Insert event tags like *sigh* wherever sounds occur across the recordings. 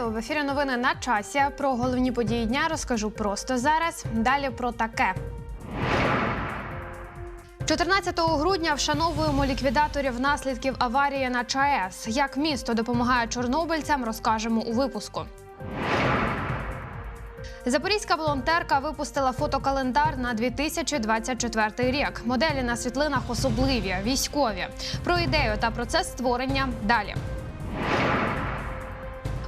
Вітаю в ефірі. Новини на часі. Про головні події дня розкажу просто зараз. Далі про таке. 14 грудня вшановуємо ліквідаторів наслідків аварії на ЧАЕС. Як місто допомагає чорнобильцям, розкажемо у випуску. Запорізька волонтерка випустила фотокалендар на 2024 рік. Моделі на світлинах особливі, військові. Про ідею та процес створення далі.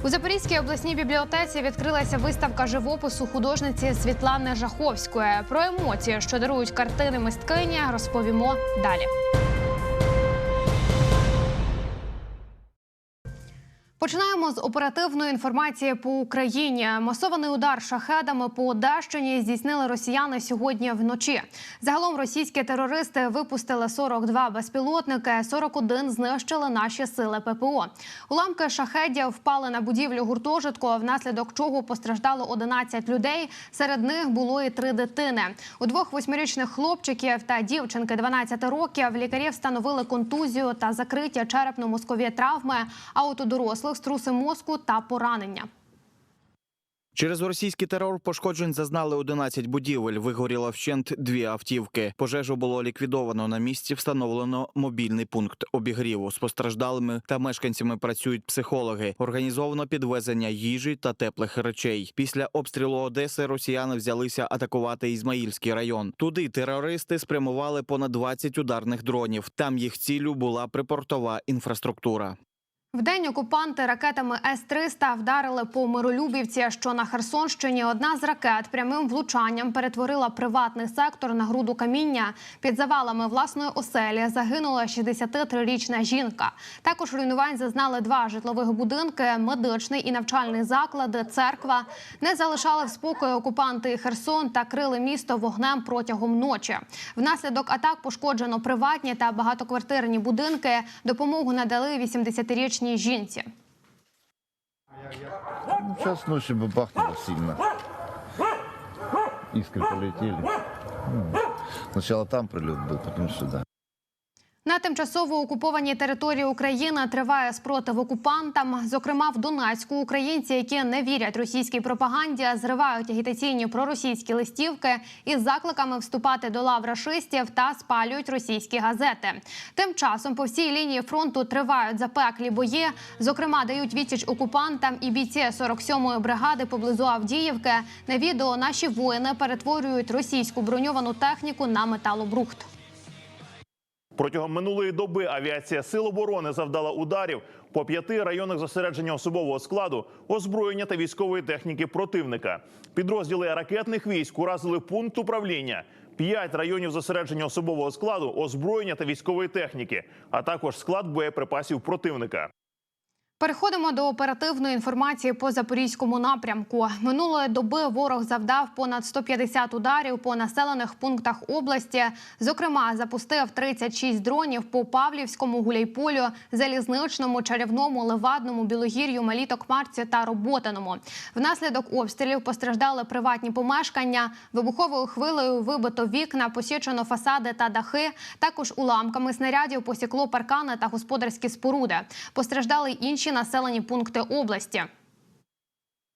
У Запорізькій обласній бібліотеці відкрилася виставка живопису художниці Світлани Жаховської. Про емоції, що дарують картини мисткині, розповімо далі. Починаємо з оперативної інформації по Україні. Масований удар шахедами по Одещині здійснили росіяни сьогодні вночі. Загалом російські терористи випустили 42 безпілотники, 41 знищили наші сили ППО. Уламки шахедів впали на будівлю гуртожитку, внаслідок чого постраждало 11 людей. Серед них було і три дитини. У двох восьмирічних хлопчиків та дівчинки 12 років лікарі встановили контузію та закриті черепно-мозкові травми. А от у дорослих струси мозку та поранення. Через російський терор пошкоджень зазнали 11 будівель. Вигоріло вщент дві автівки. Пожежу було ліквідовано. На місці встановлено мобільний пункт обігріву. З постраждалими та мешканцями працюють психологи. Організовано підвезення їжі та теплих речей. Після обстрілу Одеси росіяни взялися атакувати Ізмаїльський район. Туди терористи спрямували понад 20 ударних дронів. Там їх ціллю була припортова інфраструктура. Вдень окупанти ракетами С-300 вдарили по Миролюбівці, що на Херсонщині одна з ракет прямим влучанням перетворила приватний сектор на груду каміння. Під завалами власної оселі загинула 63-річна жінка. Також руйнувань зазнали два житлових будинки, медичний і навчальний заклади, церква. Не залишали в спокою окупанти Херсон та крили місто вогнем протягом ночі. Внаслідок атак пошкоджено приватні та багатоквартирні будинки. Допомогу надали 80-річній жінці. Ну, сейчас ночью бы бахнуло сильно. Искры полетели. Ну, сначала там прилет был, потом сюда. На тимчасово окупованій території України триває спротив окупантам. Зокрема, в Донецьку українці, які не вірять російській пропаганді, зривають агітаційні проросійські листівки із закликами вступати до лав рашистів та спалюють російські газети. Тим часом по всій лінії фронту тривають запеклі бої. Зокрема, дають відсіч окупантам і бійці 47-ї бригади поблизу Авдіївки. На відео наші воїни перетворюють російську броньовану техніку на металобрухт. Протягом минулої доби авіація Сил оборони завдала ударів по п'яти районах зосередження особового складу, озброєння та військової техніки противника. Підрозділи ракетних військ уразили пункт управління, п'ять районів зосередження особового складу, озброєння та військової техніки, а також склад боєприпасів противника. Переходимо до оперативної інформації по запорізькому напрямку. Минулої доби ворог завдав понад 150 ударів по населених пунктах області. Зокрема, запустив 36 дронів по Павлівському, Гуляйполю, Залізничному, Чарівному, Левадному, Білогір'ю, Малітокмарці та Роботиному. Внаслідок обстрілів постраждали приватні помешкання. Вибуховою хвилею вибито вікна, посічено фасади та дахи. Також уламками снарядів посікло паркани та господарські споруди. Постраждали інші населені пункти області.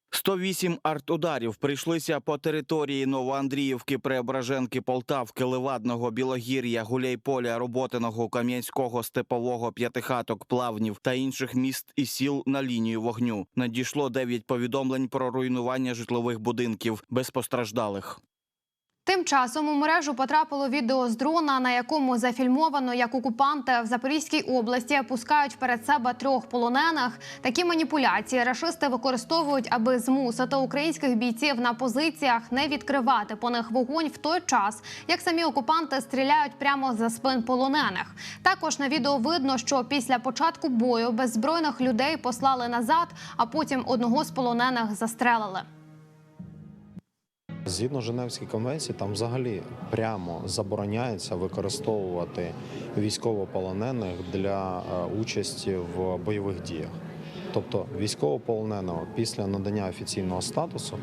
108 артударів прийшлися по території Новоандріївки, Преображенки, Полтавки, Левадного, Білогір'я, Гуляйполя, Роботиного, Кам'янського, Степового, П'ятихаток, Плавнів та інших міст і сіл на лінію вогню. Надійшло 9 повідомлень про руйнування житлових будинків без постраждалих. Тим часом у мережу потрапило відео з дрона, на якому зафільмовано, як окупанти в Запорізькій області пускають перед себе трьох полонених. Такі маніпуляції рашисти використовують, аби змусити українських бійців на позиціях не відкривати по них вогонь в той час, як самі окупанти стріляють прямо за спин полонених. Також на відео видно, що після початку бою беззбройних людей послали назад, а потім одного з полонених застрелили. Згідно Женевській конвенції, там взагалі прямо забороняється використовувати військовополонених для е, участі в бойових діях. Тобто військовополоненого після надання офіційного статусу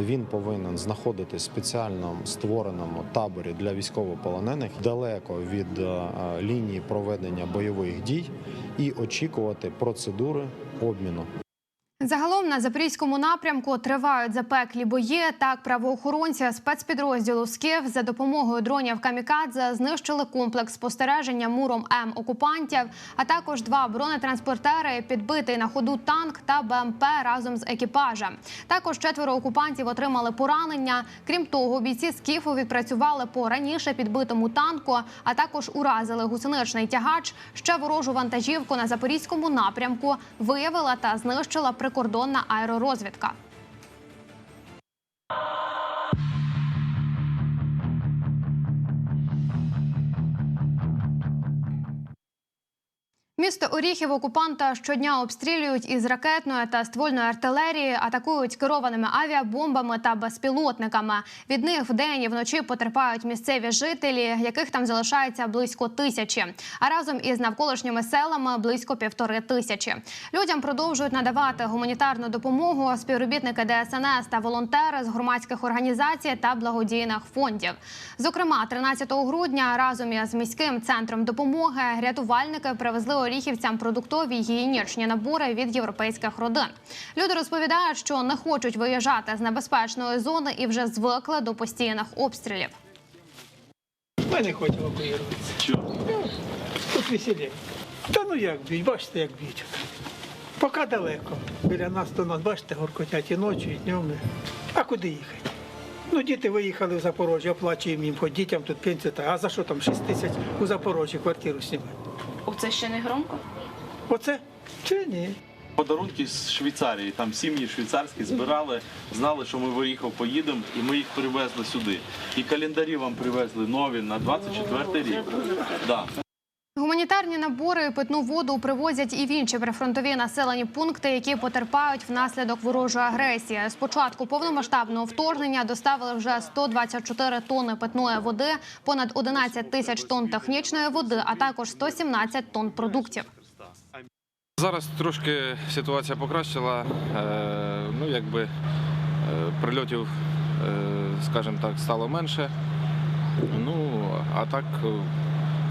він повинен знаходитись в спеціально створеному таборі для військовополонених далеко від е, лінії проведення бойових дій і очікувати процедури обміну. Загалом на запорізькому напрямку тривають запеклі бої. Так, правоохоронці спецпідрозділу СКІФ за допомогою дронів Камікадзе знищили комплекс спостереження муром М окупантів, а також два бронетранспортери, підбитий на ходу танк та БМП разом з екіпажем. Також четверо окупантів отримали поранення. Крім того, бійці СКІФу відпрацювали по раніше підбитому танку, а також уразили гусеничний тягач. Ще ворожу вантажівку на запорізькому напрямку виявила та знищила прикордонна аеророзвідка. Місто Оріхів окупанта щодня обстрілюють із ракетної та ствольної артилерії, атакують керованими авіабомбами та безпілотниками. Від них вдень і вночі потерпають місцеві жителі, яких там залишається близько тисячі. А разом із навколишніми селами близько півтори тисячі. Людям продовжують надавати гуманітарну допомогу співробітники ДСНС та волонтери з громадських організацій та благодійних фондів. Зокрема, 13 грудня разом із міським центром допомоги рятувальники привезли оріхівцям продуктові гігієнічні набори від європейських родин. Люди розповідають, що не хочуть виїжджати з небезпечної зони і вже звикли до постійних обстрілів. Ми не хочемо евакуюватися. Чого? Тут веселі. Та ну як б'ють, бачите, як б'ють. Поки далеко. Біля нас до нас, бачите, горкотять і ночі, і днем. А куди їхати? Ну, діти виїхали в Запорожжя, оплачуємо їм, хоч дітям тут пенсія. А за що там 6 тисяч у Запорожжі квартиру знімати? Оце ще не громко? Оце? Чи ні? Подарунки з Швейцарії. Там сім'ї швейцарські збирали, знали, що ми в Оріхов поїдемо, і ми їх привезли сюди. І календарі вам привезли нові на 24 рік. Да. Гуманітарні набори питну воду привозять і в інші прифронтові населені пункти, які потерпають внаслідок ворожої агресії. З початку повномасштабного вторгнення доставили вже 124 тонни питної води, понад 11 тисяч тонн технічної води, а також 117 тонн продуктів. Зараз трошки ситуація покращила. Е, ну, якби е, прильотів, е, скажімо так, стало менше. Ну, а так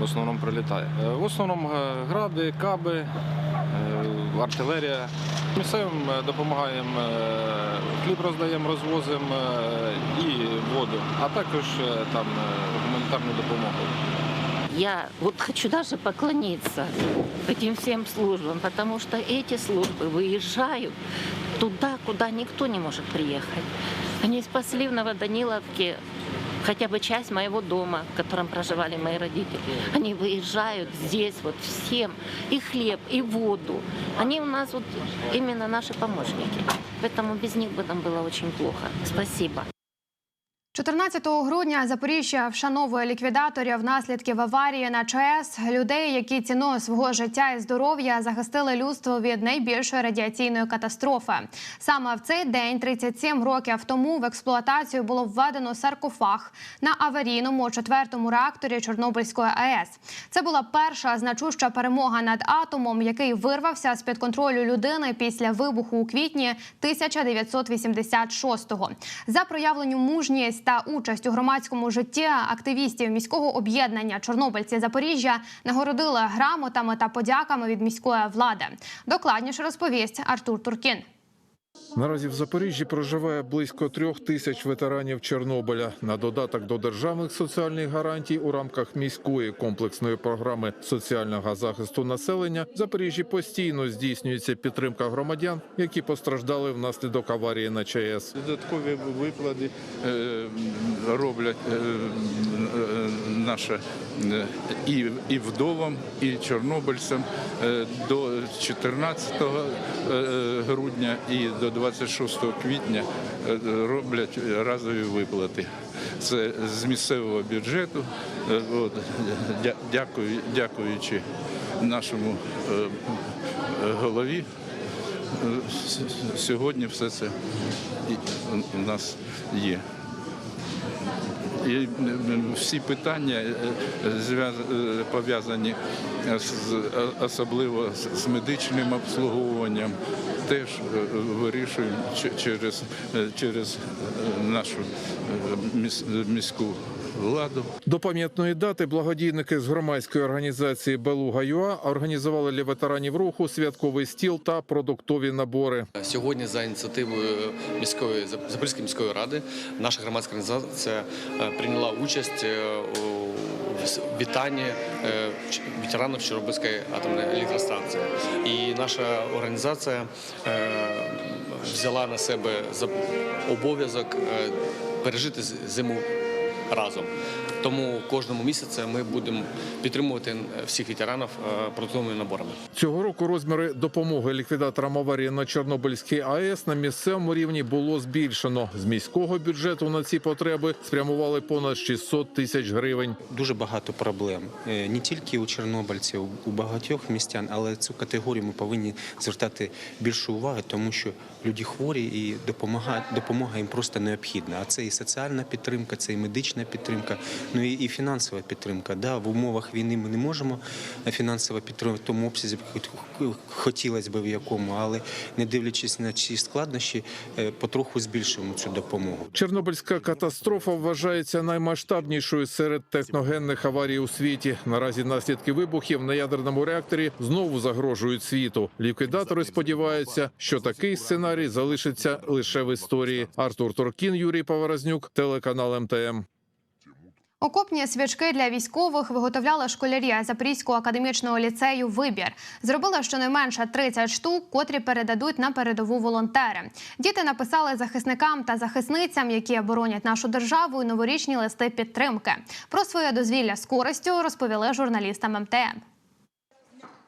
в основному прилітає. Е, В основному е, гради, каби, е, артилерія. Місцевим е, допомагаємо, е, хліб роздаємо, розвозимо е, і воду, а також е, там е, гуманітарну допомогу. Я вот хочу даже поклониться этим всем службам, потому что эти службы выезжают туда, куда никто не может приехать. Они спасли в Новоданиловке хотя бы часть моего дома, в котором проживали мои родители. Они выезжают здесь вот всем, и хлеб, и воду. Они у нас вот именно наши помощники. Поэтому без них бы нам было очень плохо. Спасибо. 14 грудня Запоріжжя вшановує ліквідаторів наслідків аварії на ЧАЕС, людей, які ціною свого життя і здоров'я захистили людство від найбільшої радіаційної катастрофи. Саме в цей день, 37 років тому, в експлуатацію було введено саркофаг на аварійному четвертому реакторі Чорнобильської АЕС. Це була перша значуща перемога над атомом, який вирвався з під контролю людини після вибуху у квітні 1986-го. За проявлену мужність та участь у громадському житті активістів міського об'єднання Чорнобильці Запоріжжя нагородили грамотами та подяками від міської влади. Докладніше розповість Артур Туркін. Наразі в Запоріжжі проживає близько трьох тисяч ветеранів Чорнобиля. На додаток до державних соціальних гарантій у рамках міської комплексної програми соціального захисту населення в Запоріжжі постійно здійснюється підтримка громадян, які постраждали внаслідок аварії на ЧАЕС. Додаткові виплати е, роблять е, е, наше і, вдовам, і чорнобильцям до 14 е, грудня і до 26 квітня е, роблять разові виплати. Це з місцевого бюджету. Е, От, дякую, дякуючи нашому е, голові. Сьогодні все це у нас є. І всі питання пов'язані з особливо з медичним обслуговуванням, теж е, вирішуємо через, е, через е, нашу е, міську владу. До пам'ятної дати благодійники з громадської організації Белуга ЮА організували для ветеранів руху святковий стіл та продуктові набори. Сьогодні за ініціативою міської Запорізької міської ради наша громадська організація е, прийняла участь е, у вітанні е, ветеранів Чорнобильської атомної електростанції. І наша організація е, взяла на себе обов'язок е, пережити зиму разом. Тому кожному місяці ми будемо підтримувати е, всіх ветеранів е, продуктовими наборами. Цього року розміри допомоги ліквідаторам аварії на Чорнобильській АЕС на місцевому рівні було збільшено. З міського бюджету на ці потреби спрямували понад 600 тисяч гривень. Дуже багато проблем Е, не тільки у чорнобильців, у багатьох містян, але цю категорію ми повинні звертати більше уваги, тому що люди хворі і допомога, допомога їм просто необхідна. А це і соціальна підтримка, це і медична підтримка, ну і, і фінансова підтримка. Да, в умовах війни ми не можемо фінансово підтримати в тому обсязі, хотілося б в якому, але не дивлячись на ці складнощі, е, потроху збільшуємо цю допомогу. Чорнобильська катастрофа вважається наймасштабнішою серед техногенних аварій у світі. Наразі наслідки вибухів на ядерному реакторі знову загрожують світу. Ліквідатори сподіваються, що такий сценарій залишиться лише в історії. Артур Торкін, Юрій Поворознюк, телеканал МТМ. Окопні свічки для військових виготовляли школярі Запорізького академічного ліцею Вибір. зробила щонайменше 30 штук, котрі передадуть на передову волонтери. Діти написали захисникам та захисницям, які оборонять нашу державу, і новорічні листи підтримки. Про своє дозвілля з користю розповіли журналістам МТМ.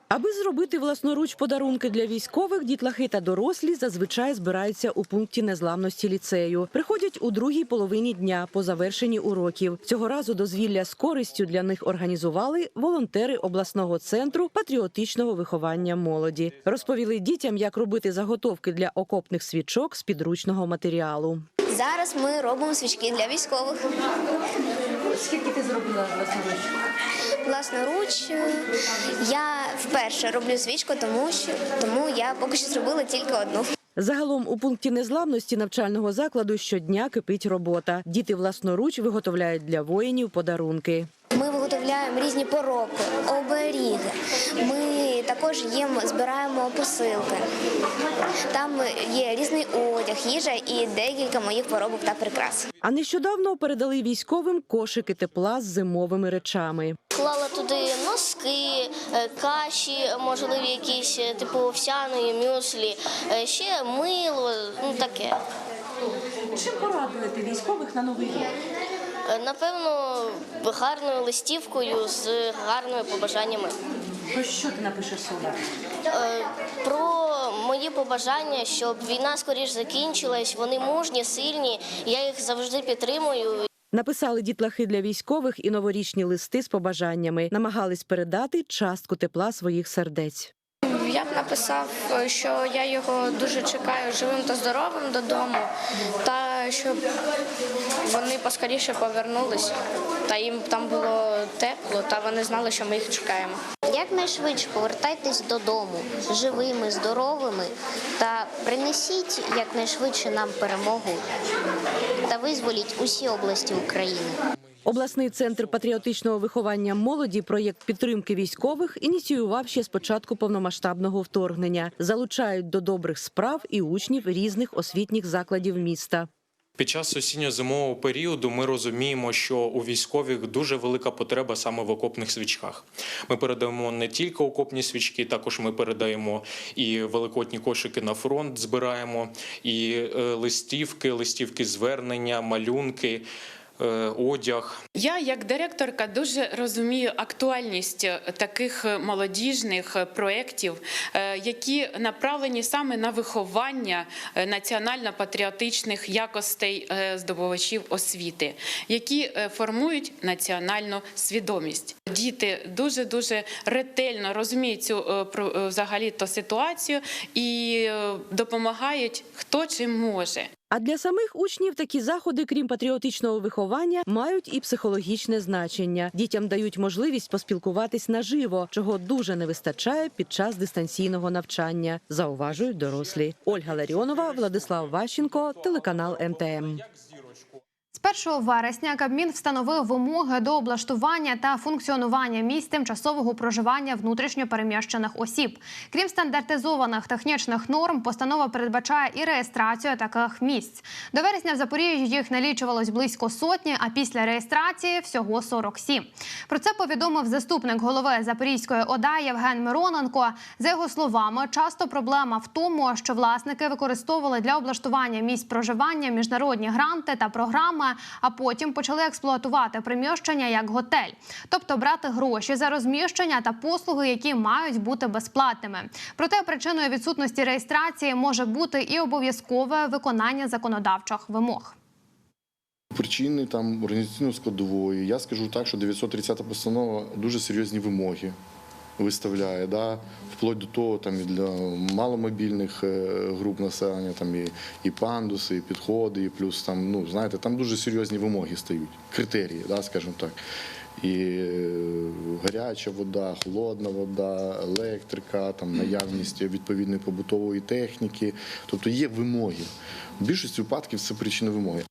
Аби зробити власноруч подарунки для військових, дітлахи та дорослі зазвичай збираються у пункті незламності ліцею. Приходять у другій половині дня по завершенні уроків. Цього разу дозвілля з користю для них організували волонтери обласного центру патріотичного виховання молоді. Розповіли дітям, як робити заготовки для окопних свічок з підручного матеріалу. Зараз ми робимо свічки для військових. Скільки ти зробила власноруч? Власноруч я вперше роблю свічку, тому що тому я поки що зробила тільки одну. Загалом у пункті незламності навчального закладу щодня кипить робота. Діти власноруч виготовляють для воїнів подарунки. Ми виготовляємо різні поробки, оберіги. Ми також їм збираємо посилки. Там є різний одяг, їжа і декілька моїх поробок та прикрас. А нещодавно передали військовим кошики тепла з зимовими речами. Клала туди носки, е, каші, можливі якісь е, типу овсяної, мюслі, е, ще мило, ну таке. Чим порадувати військових на новий рік? Е, Напевно, гарною листівкою з гарними побажаннями. Про що ти напишеш собі? Е, Про мої побажання, щоб війна скоріш закінчилась, вони мужні, сильні. Я їх завжди підтримую. Написали дітлахи для військових і новорічні листи з побажаннями. Намагались передати частку тепла своїх сердець. Я б написав, що я його дуже чекаю живим та здоровим додому, та щоб вони поскоріше повернулися, та їм там було тепло, та вони знали, що ми їх чекаємо. Якнайшвидше повертайтесь додому живими, здоровими та принесіть якнайшвидше нам перемогу та визволіть усі області України. Обласний центр патріотичного виховання молоді проєкт підтримки військових ініціював ще з початку повномасштабного вторгнення. Залучають до добрих справ і учнів різних освітніх закладів міста. Під час осінньо-зимового періоду ми розуміємо, що у військових дуже велика потреба саме в окопних свічках. Ми передаємо не тільки окопні свічки, також ми передаємо і великодні кошики на фронт, збираємо, і е, листівки, листівки звернення, малюнки. Е, Одяг Я, як директорка, дуже розумію актуальність е, таких е, молодіжних проєктів, які направлені саме на виховання національно-патріотичних якостей здобувачів освіти, які формують національну свідомість. Діти дуже дуже ретельно розуміють цю взагалі то ситуацію і допомагають хто чим може. А для самих учнів такі заходи, крім патріотичного виховання, мають і психологічне значення. Дітям дають можливість поспілкуватись наживо, чого дуже не вистачає під час дистанційного навчання, зауважують дорослі. Ольга Ларіонова, Владислав Ващенко, телеканал МТМ. З 1 вересня Кабмін встановив вимоги до облаштування та функціонування місць тимчасового проживання внутрішньо переміщених осіб. Крім стандартизованих технічних норм, постанова передбачає і реєстрацію таких місць. До вересня в Запоріжжі їх налічувалось близько сотні, а після реєстрації всього 47. Про це повідомив заступник голови Запорізької ОДА Євген Мироненко. За його словами, часто проблема в тому, що власники використовували для облаштування місць проживання міжнародні гранти та програми, а потім почали експлуатувати приміщення як готель, тобто брати гроші за розміщення та послуги, які мають бути безплатними. Проте причиною відсутності реєстрації може бути і обов'язкове виконання законодавчих вимог. Причини там організаційної складової. Я скажу так, що 930 постанова дуже серйозні вимоги виставляє, да? вплоть до того, там і для маломобільних е, груп населення, там і, і пандуси, і підходи, і плюс там, ну знаєте, там дуже серйозні вимоги стають, критерії, да, скажімо так. І е, гаряча вода, холодна вода, електрика, там наявність відповідної побутової техніки. Тобто є вимоги. В більшості випадків це причини вимоги.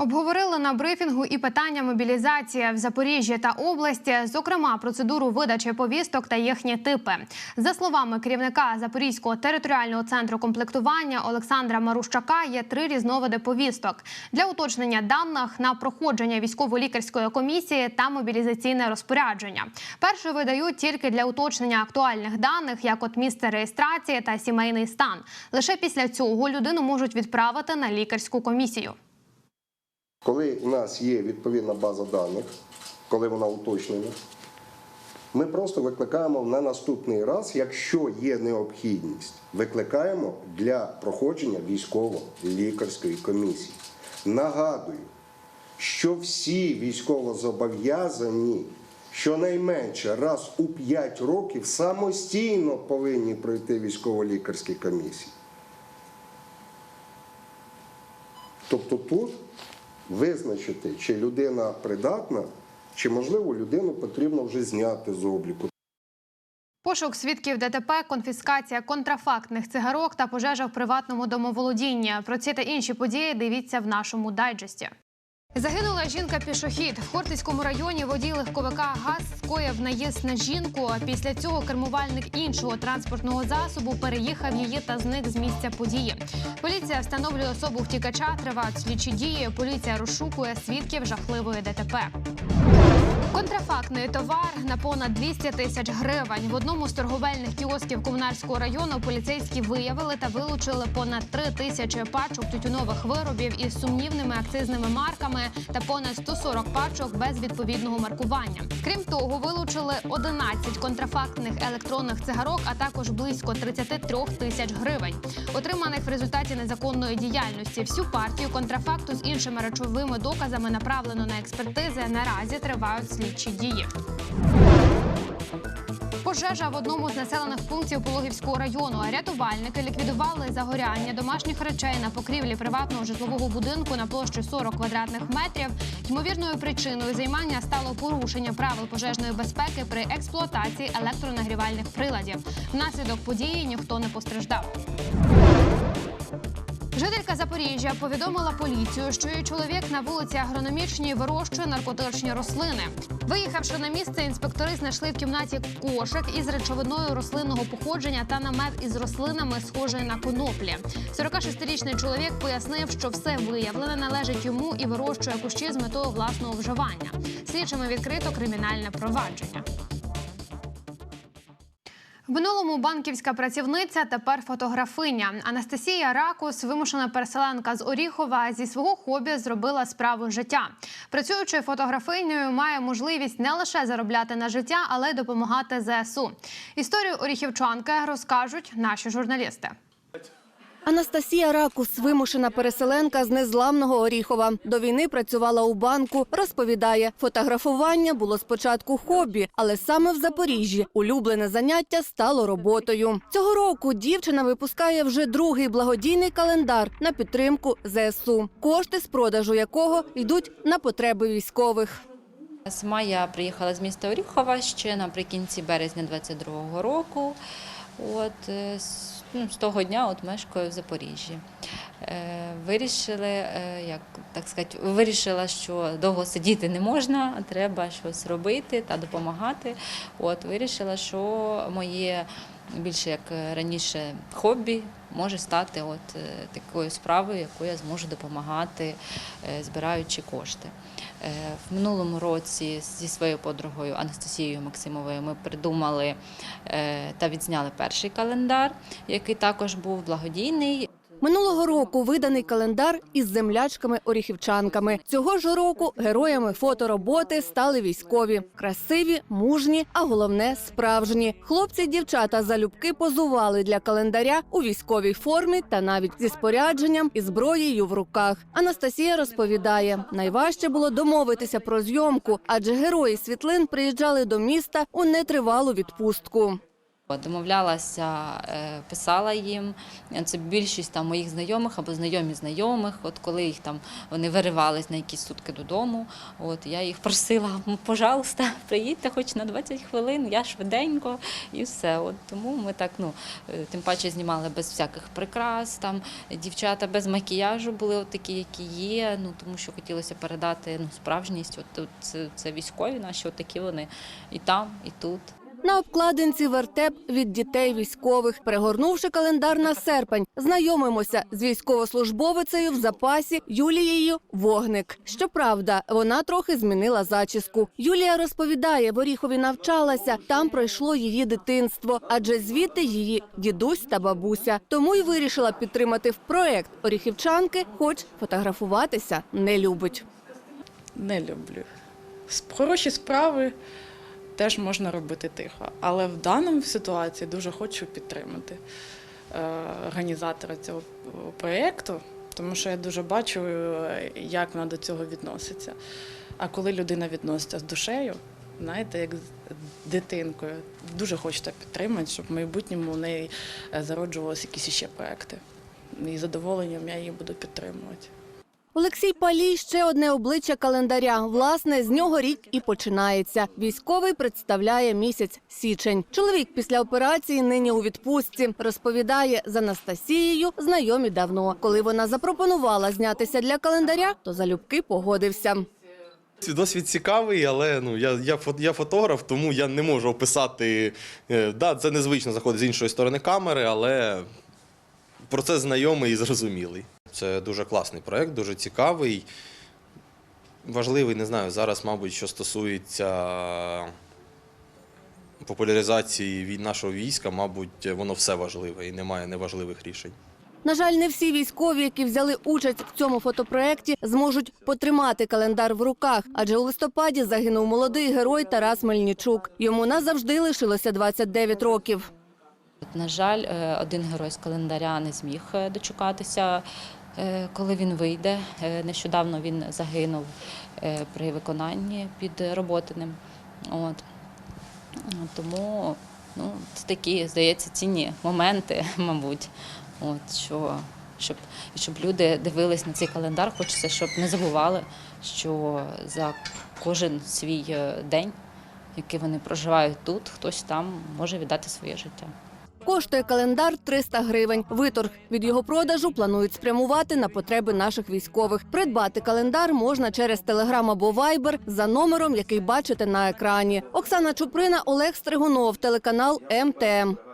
Обговорили на брифінгу і питання мобілізації в Запоріжжі та області, зокрема процедуру видачі повісток та їхні типи. За словами керівника Запорізького територіального центру комплектування Олександра Марущака, є три різновиди повісток для уточнення даних на проходження військово-лікарської комісії та мобілізаційне розпорядження. Перше видають тільки для уточнення актуальних даних, як от місце реєстрації та сімейний стан. Лише після цього людину можуть відправити на лікарську комісію. Коли у нас є відповідна база даних, коли вона уточнена, ми просто викликаємо на наступний раз, якщо є необхідність, викликаємо для проходження військово-лікарської комісії. Нагадую, що всі військовозобов'язані щонайменше раз у 5 років самостійно повинні пройти військово-лікарські комісії. Тобто тут визначити, чи людина придатна, чи можливо людину потрібно вже зняти з обліку. Пошук свідків ДТП, конфіскація контрафактних цигарок та пожежа в приватному домоволодінні. Про ці та інші події дивіться в нашому дайджесті. Загинула жінка-пішохід в Хортицькому районі. Водій легковика ГАЗ скоїв наїзд на жінку. Після цього кермувальник іншого транспортного засобу переїхав її та зник з місця події. Поліція встановлює особу втікача. Тривають слідчі дії. Поліція розшукує свідків жахливої ДТП. Контрафактний товар на понад 200 тисяч гривень. В одному з торговельних кіосків Комунарського району поліцейські виявили та вилучили понад 3 тисячі пачок тютюнових виробів із сумнівними акцизними марками та понад 140 пачок без відповідного маркування. Крім того, вилучили 11 контрафактних електронних цигарок, а також близько 33 тисяч гривень, отриманих в результаті незаконної діяльності. Всю партію контрафакту з іншими речовими доказами направлено на експертизи. Наразі тривають слідчі дії. Пожежа в одному з населених пунктів Пологівського району. Рятувальники ліквідували загоряння домашніх речей на покрівлі приватного житлового будинку на площі 40 квадратних метрів. Ймовірною причиною займання стало порушення правил пожежної безпеки при експлуатації електронагрівальних приладів. Внаслідок події ніхто не постраждав. Жителька Запоріжжя повідомила поліцію, що її чоловік на вулиці Агрономічній вирощує наркотичні рослини. Виїхавши на місце, інспектори знайшли в кімнаті кошик із речовиною рослинного походження та намет із рослинами, схожий на коноплі. 46-річний чоловік пояснив, що все виявлене належить йому і вирощує кущі з метою власного вживання. Слідчими відкрито кримінальне провадження. В минулому банківська працівниця, тепер фотографиня. Анастасія Ракус, вимушена переселенка з Оріхова, зі свого хобі зробила справу життя. Працюючи фотографинею, має можливість не лише заробляти на життя, але й допомагати ЗСУ. Історію оріхівчанки розкажуть наші журналісти. Анастасія Ракус, вимушена переселенка з незламного Оріхова. До війни працювала у банку. Розповідає, фотографування було спочатку хобі, але саме в Запоріжжі улюблене заняття стало роботою. Цього року дівчина випускає вже другий благодійний календар на підтримку ЗСУ, кошти з продажу якого йдуть на потреби військових. Сама я приїхала з міста Оріхова ще наприкінці березня 22-го року. От е, ну, з того дня от мешкаю в Запоріжжі. Е, Вирішили, е, як так сказати, вирішила, що довго сидіти не можна, треба щось робити та допомагати. От вирішила, що моє більше як раніше хобі може стати от е, такою справою, якою я зможу допомагати, е, збираючи кошти. Е, В минулому році зі своєю подругою Анастасією Максимовою ми придумали е, та відзняли перший календар, який також був благодійний. Минулого року виданий календар із землячками-оріхівчанками. Цього ж року героями фотороботи стали військові, красиві, мужні, а головне справжні. Хлопці дівчата залюбки позували для календаря у військовій формі та навіть зі спорядженням і зброєю в руках. Анастасія розповідає, найважче було домовитися про зйомку, адже герої світлин приїжджали до міста у нетривалу відпустку. Домовлялася, е, писала їм. Це більшість там моїх знайомих або знайомі знайомих. От коли їх там вони виривались на якісь сутки додому. От я їх просила, пожалуйста, *laughs* приїдьте хоч на 20 хвилин, я швиденько і все. От тому ми так, ну е, тим паче знімали без всяких прикрас. Там дівчата без макіяжу були от такі, які є. Ну тому що хотілося передати ну, справжність. От, от це, це військові наші, от такі вони і там, і тут. На обкладинці вертеп від дітей військових. Перегорнувши календар на серпень, знайомимося з військовослужбовицею в запасі Юлією Вогник. Щоправда, вона трохи змінила зачіску. Юлія розповідає, в Оріхові навчалася, там пройшло її дитинство, адже звідти її дідусь та бабуся. Тому й вирішила підтримати в проект оріхівчанки, хоч фотографуватися не любить. Не люблю. Хороші справи теж можна робити тихо. Але в даному ситуації дуже хочу підтримати е, організатора цього проєкту, тому що я дуже бачу, е, як вона до цього відноситься. А коли людина відноситься з душею, знаєте, як з дитинкою, дуже хочеться підтримати, щоб в майбутньому в неї е, зароджувалися якісь ще проекти. І задоволенням я її буду підтримувати. Олексій Палій ще одне обличчя календаря. Власне, з нього рік і починається. Військовий представляє місяць січень. Чоловік після операції нині у відпустці розповідає з Анастасією. Знайомі давно. Коли вона запропонувала знятися для календаря, то залюбки погодився. Досвід цікавий, але ну я, я, я фотограф, тому я не можу описати. е, Да, це незвично заходить з іншої сторони камери, але процес знайомий і зрозумілий. Це дуже класний проект, дуже цікавий. Важливий, не знаю, зараз, мабуть, що стосується популяризації від нашого війська, мабуть, воно все важливе і немає неважливих рішень. На жаль, не всі військові, які взяли участь в цьому фотопроекті, зможуть потримати календар в руках, адже у листопаді загинув молодий герой Тарас Мельничук. Йому назавжди лишилося 29 років. На жаль, е, один герой з календаря не зміг е, дочекатися, е, коли він вийде. Нещодавно він загинув при виконанні під Роботиним. От. Тому ну, це такі, здається, цінні моменти, *laughs* мабуть. От, що, щоб, щоб люди дивились на цей календар, хочеться, щоб не забували, що за кожен свій день, який вони проживають тут, хтось там може віддати своє життя. Коштує календар 300 гривень. Виторг від його продажу планують спрямувати на потреби наших військових. Придбати календар можна через Телеграм або Вайбер за номером, який бачите на екрані. Оксана Чуприна, Олег Стригунов, телеканал МТМ.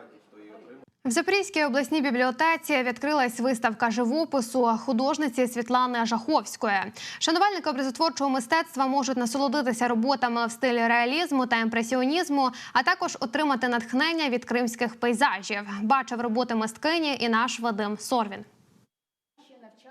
В Запорізькій обласній бібліотеці відкрилась виставка живопису художниці Світлани Жаховської. Шанувальники образотворчого мистецтва можуть насолодитися роботами в стилі реалізму та імпресіонізму, а також отримати натхнення від кримських пейзажів. Бачив роботи мисткині і наш Вадим Сорвін.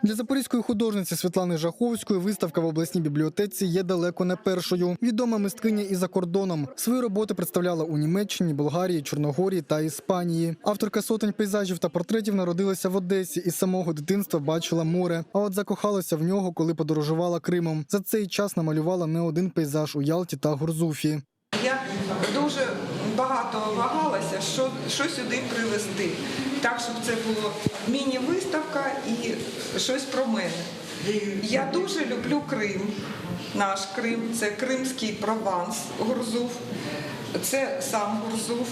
Для запорізької художниці Світлани Жаховської виставка в обласній бібліотеці є далеко не першою. Відома мисткиня і за кордоном. Свої роботи представляла у Німеччині, Болгарії, Чорногорії та Іспанії. Авторка сотень пейзажів та портретів народилася в Одесі і з самого дитинства бачила море. А от закохалася в нього, коли подорожувала Кримом. За цей час намалювала не один пейзаж у Ялті та Гурзуфі. Я дуже багато вагалася, що, що сюди привезти, так, щоб це було міні-виставка і щось про мене. Я дуже люблю Крим, наш Крим, це Кримський Прованс, Гурзуф, це сам Гурзуф.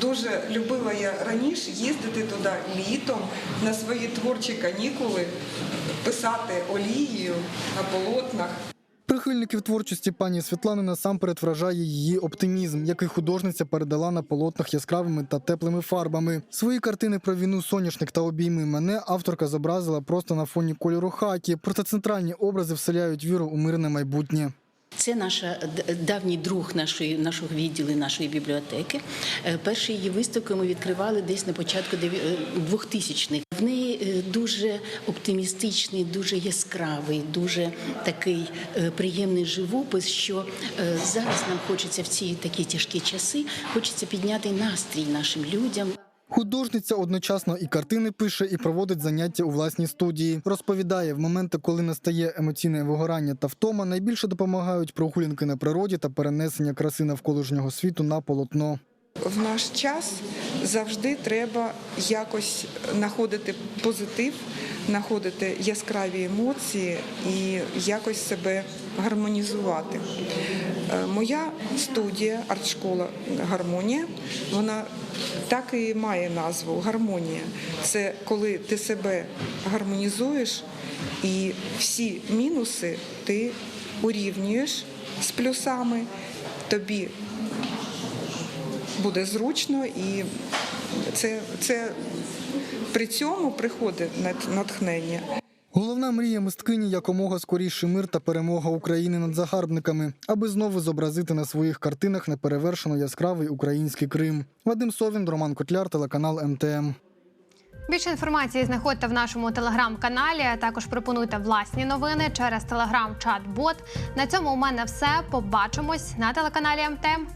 дуже любила я раніше їздити туди літом на свої творчі канікули, писати олією на полотнах. Прихильників творчості пані Світлани насамперед вражає її оптимізм, який художниця передала на полотнах яскравими та теплими фарбами. Свої картини про війну соняшник та обійми мене авторка зобразила просто на фоні кольору хакі. Проте центральні образи вселяють віру у мирне майбутнє. Це наша давній друг нашої нашого відділу, нашої бібліотеки. Е, Перші її виставки ми відкривали десь на початку 2000-х. Дуже оптимістичний, дуже яскравий, дуже такий е, приємний живопис. Що е, зараз нам хочеться в ці такі тяжкі часи, хочеться підняти настрій нашим людям. Художниця одночасно і картини пише, і проводить заняття у власній студії. Розповідає, в моменти, коли настає емоційне вигорання та втома, найбільше допомагають прогулянки на природі та перенесення краси навколишнього світу на полотно. В наш час завжди треба якось знаходити позитив, знаходити яскраві емоції і якось себе гармонізувати. Е, Моя студія, арт-школа Гармонія, вона так і має назву Гармонія. Це коли ти себе гармонізуєш і всі мінуси ти урівнюєш з плюсами. Тобі буде зручно і це, це при цьому приходить нат- натхнення. Головна мрія мисткині якомога скоріший мир та перемога України над загарбниками, аби знову зобразити на своїх картинах неперевершено яскравий український Крим. Вадим Совін, Роман Котляр, телеканал МТМ. Більше інформації знаходьте в нашому телеграм-каналі. а Також пропонуйте власні новини через телеграм-чат-бот. На цьому у мене все. Побачимось на телеканалі МТМ.